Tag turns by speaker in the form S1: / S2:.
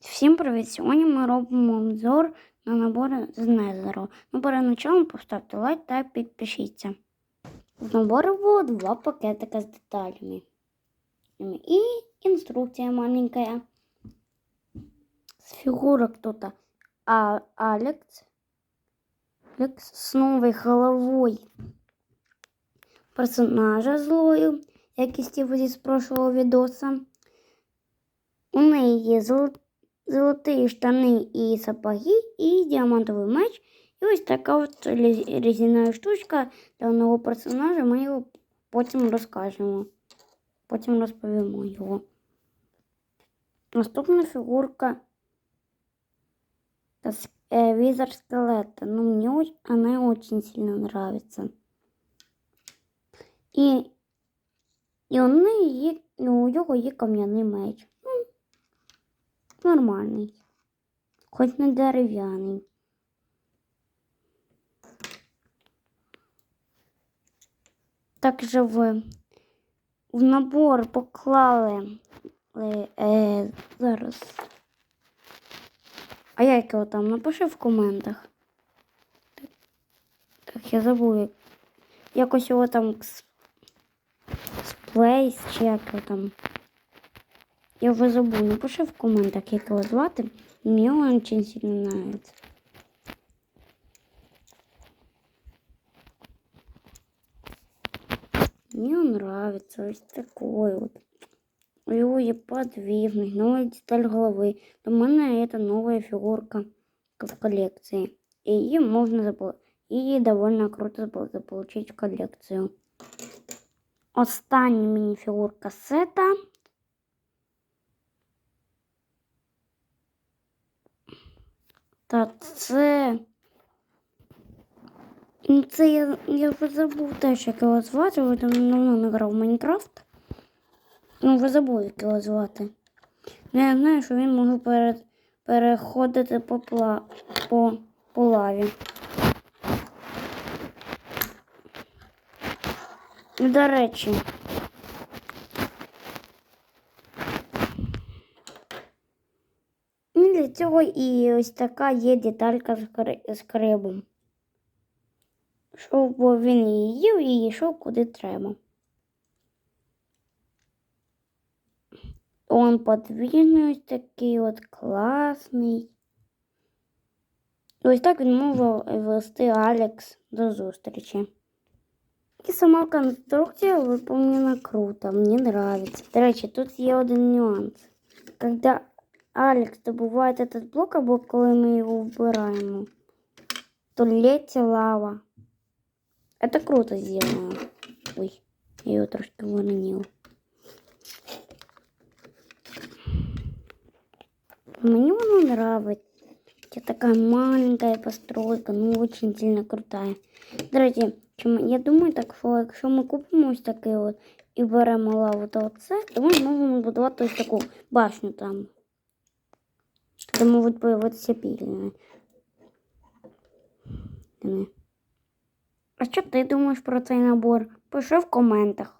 S1: Всім привіт! Сьогодні ми робимо обзор на набори з Незеру. Ну, перед началом поставте лайк та підпишіться. В наборі було два пакетика з деталями. І інструкція маленька. З фігурок тут а, Алекс. Алекс з новою головою персонажа злою, як і Стів з прошлого відоса. У неї є золоті золоті штани і сапоги, і діамантовий меч. І ось така от резинова штучка для нового персонажа. Ми його потім розкажемо. Потім розповімо його. Наступна фігурка э, визор скелета. Ну, мне оч- она очень сильно нравится. І, і у нього є кам'яний меч. Нормальний. Хоч не дерев'яний. Також в, в набор поклали е, е, зараз. А як його там? Напиши в коментах. Так, я забув. Якось його там сплейс чи як його там. Я вже забув. Напиши в коментах, як його звати. Мені він дуже сильно нравится. Мне он нравится. Ось такой вот. У него є подвижность, новая деталь головы. У мене это новая фигурка в коллекции. И ее можно запол... И довольно круто запол- заполучить в коллекцию. Остання міні-фігурка сета. Та це. Ну, це я, я вже забув теж, як його звати, бо там давно не грав в Майнкрафт. Ну, ви забули, як його звати. Ну, я знаю, що він може пере, переходити по, пла, по, по лаві. До речі. І цього і ось така є деталька з, кри- з крибом. Щоб він її їв і йшов куди треба. Он подвійний ось такий от класний. Ось так він може вести Алекс до зустрічі. І сама конструкція виповнена круто, мені нравится. До речі, тут є один нюанс. Когда Алекс добуває этот блок, або коли ми його вбираємо, то лється лава. Это круто сделано. Ой, я його трошки воронила. Мне оно нравится. Это такая маленькая постройка, ну очень сильно крутая. До речі, чому- я думаю, так, що якщо ми купимо ось такий от і беремо лаву та оце, то ми можемо будувати ось таку башню там. Де можуть появитися пільни. А що ти думаєш про цей набор? Пиши в коментах.